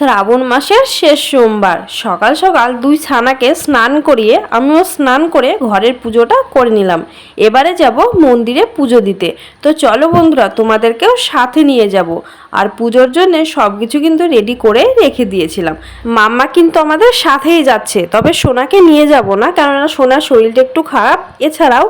শ্রাবণ মাসের শেষ সোমবার। সকাল সকাল দুই ছানাকে স্নান করিয়ে আমিও স্নান করে ঘরের পুজোটা করে নিলাম। এবারে যাব মন্দিরে পুজো দিতে। তো চলো বন্ধুরা, তোমাদেরকেও সাথে নিয়ে যাব। আর পুজোর জন্য সব কিছু কিন্তু রেডি করে রেখে দিয়েছিলাম। মাম্মা কিন্তু আমাদের সাথেই যাচ্ছে, তবে সোনাকে নিয়ে যাব না, কেননা সোনার শরীরটা একটু খারাপ। এছাড়াও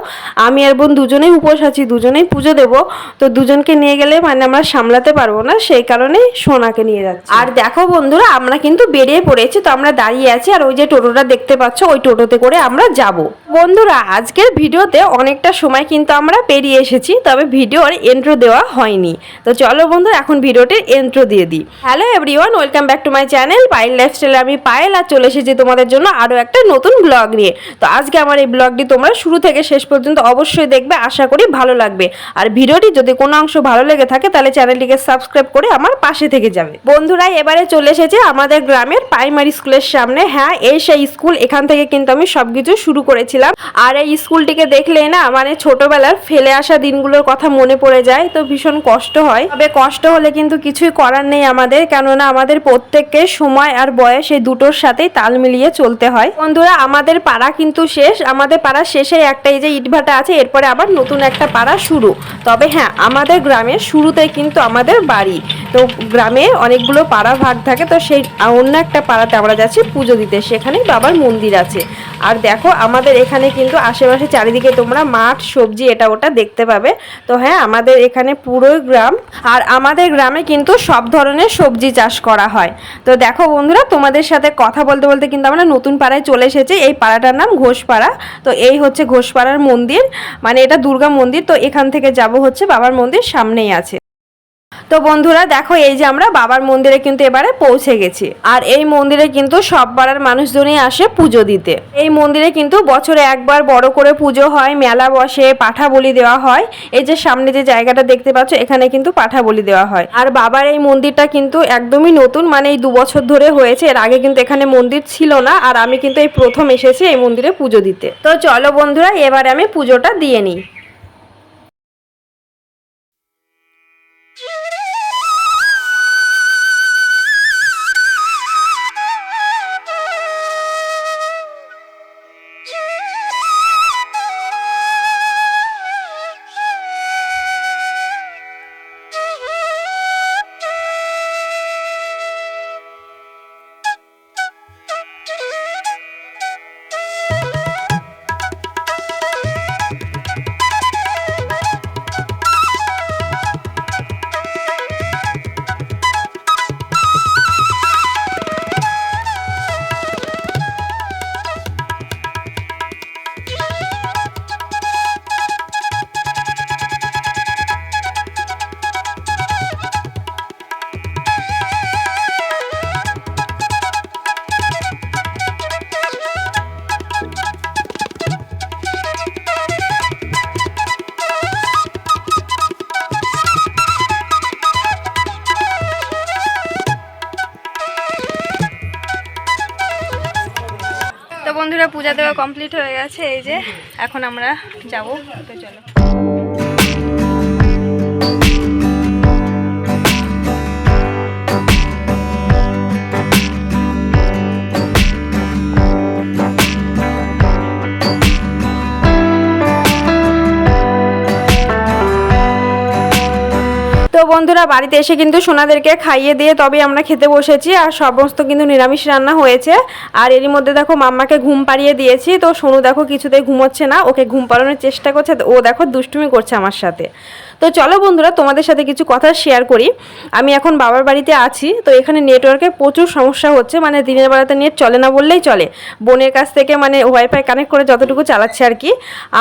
আমি আর বোন দুজনেই উপোস আছি, দুজনেই পুজো দেব। তো দুজনকে নিয়ে গেলে মানে আমরা সামলাতে পারব না, সেই কারণেই সোনাকে নিয়ে যাচ্ছি। আর দেখো বন্ধুরা, আমরা কিন্তু বেরিয়ে পড়েছি, তো আমরা দাঁড়িয়ে আছি আর ওই যে টোটোটা দেখতে পাচ্ছ, ওই টোটোতে করে আমরা যাব। বন্ধুরা, আজকের ভিডিওতে অনেকটা সময় কিন্তু আমরা পেরিয়ে এসেছি, তবে ভিডিওর এন্ট্রো দেওয়া হয়নি। তো চলো বন্ধু এখন ভিডিওটির এন্ট্রো দিয়ে দিই। Hello everyone welcome back to my channel Payel লাইফস্টাইলে আমি পায়েল, আর চলে এসেছি তোমাদের জন্য আরও একটা নতুন ব্লগ নিয়ে। তো আজকে আমার এই ব্লগটি তোমরা শুরু থেকে শেষ পর্যন্ত অবশ্যই দেখবে, আশা করি ভালো লাগবে। আর ভিডিওটি যদি কোনো অংশ ভালো লেগে থাকে, তাহলে চ্যানেলটিকে সাবস্ক্রাইব করে আমার পাশে থেকে যাবে। বন্ধুরা, এবারে চলে এসেছে আমাদের গ্রামের প্রাইমারি স্কুলের সামনে। হ্যাঁ এই সেই স্কুল এখান থেকে কিন্তু আমি সব কিছু শুরু করেছিলাম। আর এই স্কুলটিকে দেখলে না মানে ছোটবেলার ফেলে আসা দিনগুলোর কথা মনে পড়ে যায়, তো ভীষণ কষ্ট হয়। তবে কষ্ট হলে কিন্তু কিছুই করার নেই আমাদের, কেননা আমাদের প্রত্যেককে সময় আর বয়স এই দুটোর সাথেই তাল মিলিয়ে চলতে হয়। বন্ধুরা, আমাদের পাড়া কিন্তু শেষ। আমাদের পাড়া শেষে একটা এই যে ইটভাটা আছে, এরপরে আবার নতুন একটা পাড়া শুরু। তবে হ্যাঁ আমাদের গ্রামের শুরুতেই কিন্তু আমাদের বাড়ি। তো গ্রামে অনেকগুলো পাড়া ভাগ থাকে, তো সেই অন্য একটা পাড়াতে আমরা যাচ্ছি পুজো দিতে। সেখানেই বাবার মন্দির আছে। আর দেখো, আমাদের এখানে কিন্তু আশেপাশে চারিদিকে তোমরা মাঠ, সবজি, এটা ওটা দেখতে পাবে। তো হ্যাঁ আমাদের এখানে পুরো গ্রাম। আর আমাদের গ্রামে কিন্তু সব ধরনের সবজি চাষ করা হয়। তো দেখো বন্ধুরা, তোমাদের সাথে কথা বলতে বলতে কিন্তু আমরা নতুন পাড়ায় চলে এসেছি। এই পাড়াটার নাম ঘোষপাড়া। তো এই হচ্ছে ঘোষপাড়ার মন্দির। মানে এটা দুর্গা মন্দির। তো এখান থেকে যাব হচ্ছে বাবার মন্দির, সামনেই আছে। তো বন্ধুরা, দেখো, এই যে আমরা বাবার মন্দিরে কিন্তু এবারে পৌঁছে গেছি। আর এই মন্দিরে কিন্তু সব পাড়ার মানুষজনই আসে পুজো দিতে। এই মন্দিরে কিন্তু বছরে একবার বড় করে পুজো হয়, মেলা বসে পাঠা বলি দেওয়া হয়। এই যে সামনে যে জায়গাটা দেখতে পাচ্ছ, এখানে কিন্তু পাঠা বলি দেওয়া হয়। আর বাবার এই মন্দিরটা কিন্তু একদমই নতুন মানে এই দু বছর ধরে হয়েছে। এর আগে কিন্তু এখানে মন্দির ছিল না, আর আমি কিন্তু এই প্রথম এসেছি এই মন্দিরে পুজো দিতে। তো চলো বন্ধুরা, এবারে আমি পুজোটা দিয়ে নিই। বন্ধুরা পূজা দেওয়া কমপ্লিট হয়ে গেছে এই যে এখন আমরা যাব তো চলো। বন্ধুরা বাড়িতে এসে কিন্তু সোনাদেরকে খাইয়ে দিয়ে তবে আমরা খেতে বসেছি আর সমস্ত কিন্তু নিরামিষ রান্না হয়েছে। আর এরই মধ্যে দেখো মাম্মাকে ঘুম পাড়িয়ে দিয়েছি। তো সোনু দেখো কিছুতেই ঘুমোচ্ছে না, ওকে ঘুম পাড়ানোর চেষ্টা করছে। ও দেখো দুষ্টুমি করছে আমার সাথে। তো চলো বন্ধুরা, তোমাদের সাথে কিছু কথা শেয়ার করি। আমি এখন বাবার বাড়িতে আছি, তো এখানে নেটওয়ার্কের প্রচুর সমস্যা হচ্ছে মানে দিনের বেলাতে নেট চলে না বললেই চলে। বোনের কাছ থেকে মানে ওয়াইফাই কানেক্ট করে যতটুকু চালাচ্ছে আর কি।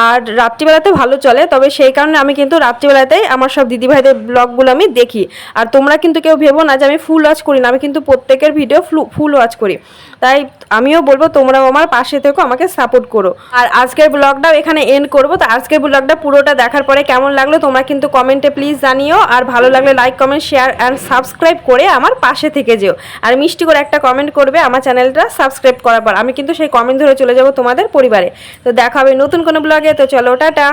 আর রাত্রিবেলাতে ভালো চলে, তবে সেই কারণে আমি কিন্তু রাত্রিবেলাতেই আমার সব দিদিভাইদের ব্লগগুলো আমি দেখি। আর তোমরা কিন্তু কেউ ভেবো না যে আমি ফুল ওয়াচ করি না, আমি কিন্তু প্রত্যেকের ভিডিও ফুল ওয়াচ করি। তাই আমিও বলব, তোমরাও আমার পাশে থেকো, আমাকে সাপোর্ট করো। আর আজকের ব্লগটাও এখানে এন্ড করব, তো আজকের ব্লগটা পুরোটা দেখার পরে কেমন লাগল তোমরা কিন্তু কমেন্টে প্লিজ জানিও। আর ভালো লাগলে like comment share and subscribe করে আমার পাশে থেকে যেও। আর মিষ্টি করে একটা কমেন্ট করবে আমার চ্যানেলটা সাবস্ক্রাইব করার পর। আমি কিন্তু সেই কমেন্ট ধরে চলে যাব তোমাদের পরিবারে। তো দেখা হবে নতুন কোনো ব্লগে তো চলো, টাটা।